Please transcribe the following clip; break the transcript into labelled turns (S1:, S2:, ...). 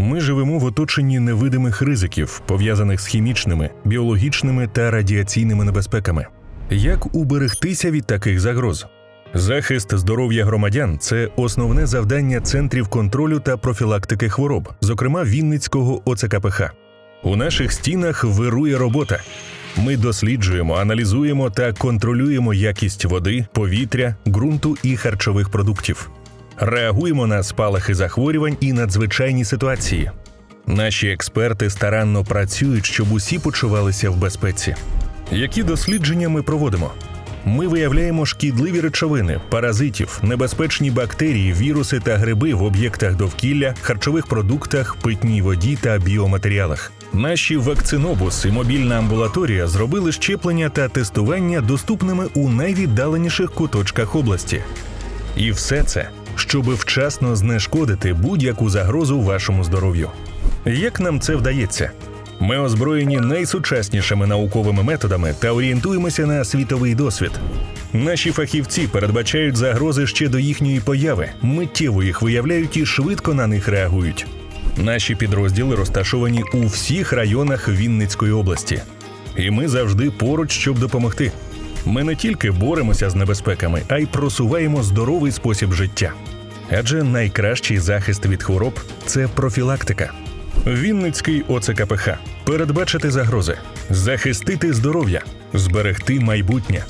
S1: Ми живемо в оточенні невидимих ризиків, пов'язаних з хімічними, біологічними та радіаційними небезпеками. Як уберегтися від таких загроз? Захист здоров'я громадян це основне завдання центрів контролю та профілактики хвороб, зокрема Вінницького ОЦКПХ. У наших стінах вирує робота. Ми досліджуємо, аналізуємо та контролюємо якість води, повітря, ґрунту і харчових продуктів. Реагуємо на спалахи захворювань і надзвичайні ситуації. Наші експерти старанно працюють, щоб усі почувалися в безпеці. Які дослідження ми проводимо? Ми виявляємо шкідливі речовини, паразитів, небезпечні бактерії, віруси та гриби в об'єктах довкілля, харчових продуктах, питній воді та біоматеріалах. Наші вакцинобус і мобільна амбулаторія зробили щеплення та тестування доступними у найвіддаленіших куточках області. І все це, щоб вчасно знешкодити будь-яку загрозу вашому здоров'ю. Як нам це вдається? Ми озброєні найсучаснішими науковими методами та орієнтуємося на світовий досвід. Наші фахівці передбачають загрози ще до їхньої появи, миттєво їх виявляють і швидко на них реагують. Наші підрозділи розташовані у всіх районах Вінницької області, і ми завжди поруч, щоб допомогти. Ми не тільки боремося з небезпеками, а й просуваємо здоровий спосіб життя. Адже найкращий захист від хвороб це профілактика. Вінницький ОЦКПХ передбачити загрози, захистити здоров'я, зберегти майбутнє.